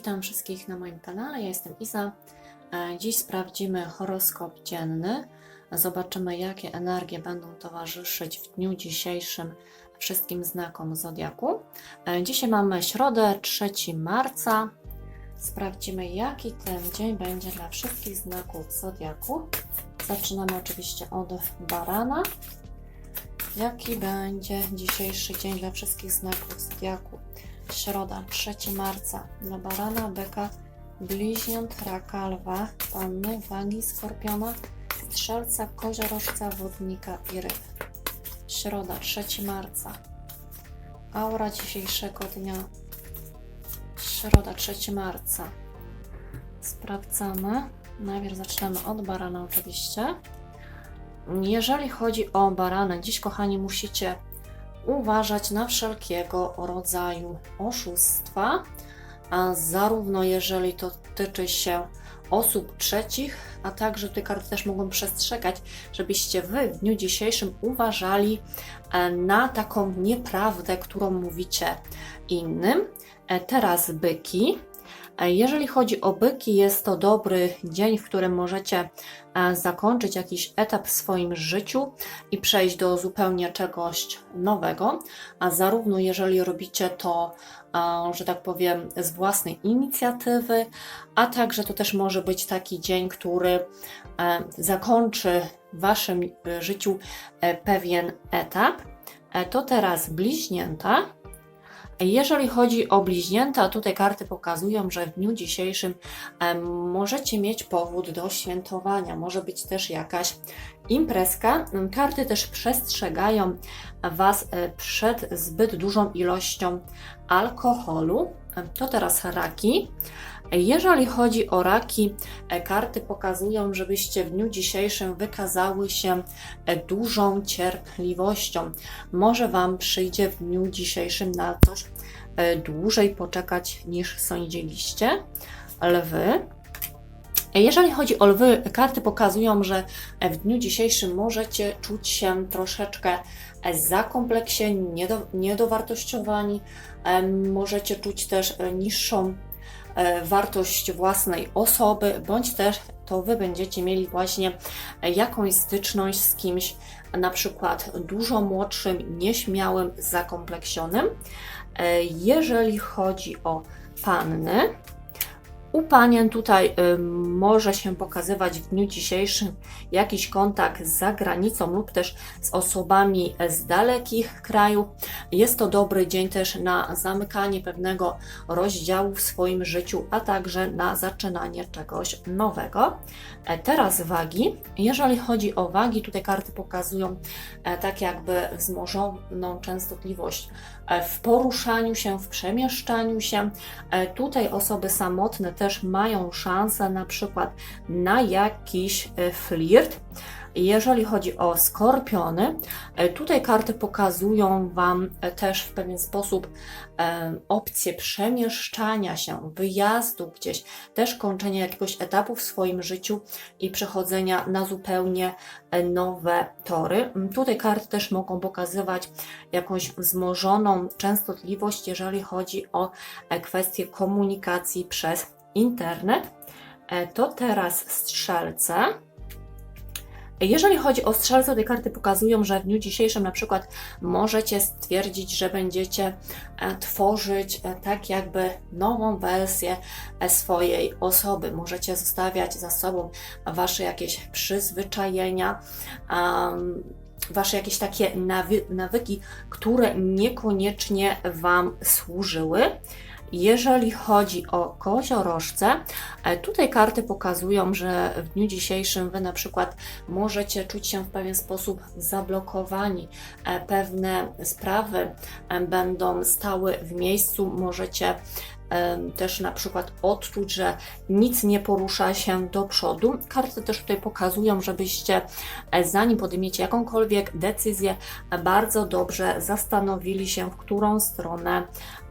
witam wszystkich na moim kanale. Ja jestem Iza. E, Dziś sprawdzimy horoskop dzienny. Zobaczymy, jakie energie będą towarzyszyć w dniu dzisiejszym wszystkim znakom zodiaku. E, Dzisiaj mamy środę, 3 marca. Sprawdzimy, jaki ten dzień będzie dla wszystkich znaków zodiaku. Zaczynamy oczywiście od barana. Jaki będzie dzisiejszy dzień dla wszystkich znaków zodiaku? Środa, 3 marca. Dla barana, beka, bliźniąt, raka, lwa, panny, wagi, skorpiona, strzelca, koziorożca, wodnika i ryb. Środa, 3 marca. Aura dzisiejszego dnia. Środa, 3 marca. Sprawdzamy. Najpierw zaczynamy od barana oczywiście. Jeżeli chodzi o barany, dziś kochani musicie uważać na wszelkiego rodzaju oszustwa, a zarówno jeżeli to tyczy się osób trzecich, a także te karty też mogą przestrzegać, żebyście wy w dniu dzisiejszym uważali e, na taką nieprawdę, którą mówicie innym. E, Teraz byki. E, Jeżeli chodzi o byki, jest to dobry dzień, w którym możecie e, zakończyć jakiś etap w swoim życiu i przejść do zupełnie czegoś nowego, a zarówno jeżeli robicie to, e, że tak powiem, z własnej inicjatywy, a także to też może być taki dzień, który zakończy w waszym życiu pewien etap. To teraz bliźnięta. Jeżeli chodzi o bliźnięta, tutaj karty pokazują, że w dniu dzisiejszym możecie mieć powód do świętowania. Może być też jakaś imprezka. Karty też przestrzegają Was e, przed zbyt dużą ilością alkoholu. Em, To teraz raki. Jeżeli chodzi o raki, e, karty pokazują, żebyście w dniu dzisiejszym wykazały się e, dużą cierpliwością. Może Wam przyjdzie w dniu dzisiejszym na coś e, dłużej poczekać niż sądziliście. Lwy. Jeżeli chodzi o lwy, karty pokazują, że w dniu dzisiejszym możecie czuć się troszeczkę zakompleksie, niedo, niedowartościowani, możecie czuć też niższą wartość własnej osoby, bądź też to Wy będziecie mieli właśnie e, jakąś styczność z kimś, na przykład dużo młodszym, nieśmiałym, zakompleksionym. E, Jeżeli chodzi o panny, u panien tutaj y, może się pokazywać w dniu dzisiejszym jakiś kontakt z zagranicą lub też z osobami z dalekich krajów. Jest to dobry dzień też na zamykanie pewnego rozdziału w swoim życiu, a także na zaczynanie czegoś nowego. E, Teraz wagi. Jeżeli chodzi o wagi, tutaj karty pokazują e, tak jakby wzmożoną częstotliwość e, w poruszaniu się, w przemieszczaniu się. E, Tutaj osoby samotne też mają szansę na przykład na jakiś e, flirt. Jeżeli chodzi o skorpiony, e, tutaj karty pokazują Wam e, też w pewien sposób opcję przemieszczania się, wyjazdu gdzieś, też kończenia jakiegoś etapu w swoim życiu i przechodzenia na zupełnie nowe tory. Mm, Tutaj karty też mogą pokazywać jakąś wzmożoną częstotliwość, jeżeli chodzi o kwestie komunikacji przez internet. E, To teraz strzelce. Jeżeli chodzi o strzelce, te karty pokazują, że w dniu dzisiejszym na przykład możecie stwierdzić, że będziecie e, tworzyć e, tak jakby nową wersję swojej osoby. Możecie zostawiać za sobą wasze jakieś przyzwyczajenia, wasze jakieś takie nawy nawyki, które niekoniecznie Wam służyły. Jeżeli chodzi o koziorożce, e, tutaj karty pokazują, że w dniu dzisiejszym Wy na przykład możecie czuć się w pewien sposób zablokowani. E, Pewne sprawy e, będą stały w miejscu, możecie też na przykład odczuć, że nic nie porusza się do przodu. Karty też tutaj pokazują, żebyście e, zanim podejmiecie jakąkolwiek decyzję, bardzo dobrze zastanowili się, w którą stronę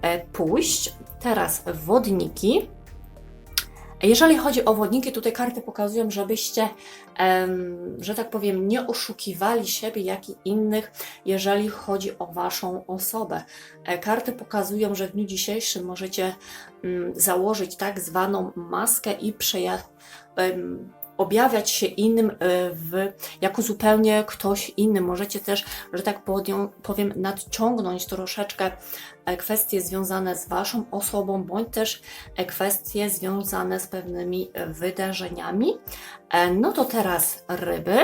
e, pójść. Teraz wodniki. Jeżeli chodzi o wodniki, tutaj karty pokazują, żebyście, że tak powiem, nie oszukiwali siebie, jak i innych, jeżeli chodzi o Waszą osobę. E, Karty pokazują, że w dniu dzisiejszym możecie mm, założyć tak zwaną maskę i przeja- em, objawiać się innym e, w, jako zupełnie ktoś inny. Możecie też, że tak powiem, nadciągnąć troszeczkę e, kwestie związane z Waszą osobą, bądź też e, kwestie związane z pewnymi wydarzeniami. No to teraz ryby.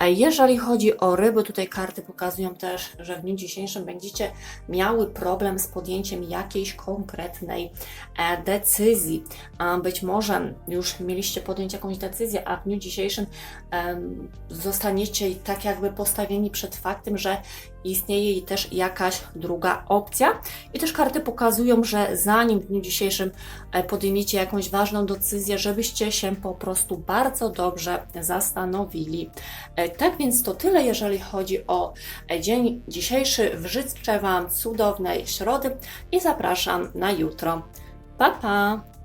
E, Jeżeli chodzi o ryby, tutaj karty pokazują też, że w dniu dzisiejszym będziecie miały problem z podjęciem jakiejś konkretnej e, decyzji. Być może już mieliście podjąć jakąś decyzję, a w dniu dzisiejszym zostaniecie tak jakby postawieni przed faktem, że istnieje też jakaś druga opcja. I też karty pokazują, że zanim w dniu dzisiejszym e, podejmiecie jakąś ważną decyzję, żebyście się po prostu bardzo dobrze zastanowili. Tak więc to tyle, jeżeli chodzi o e, dzień dzisiejszy. Życzę Wam cudownej środy i zapraszam na jutro. Pa, pa!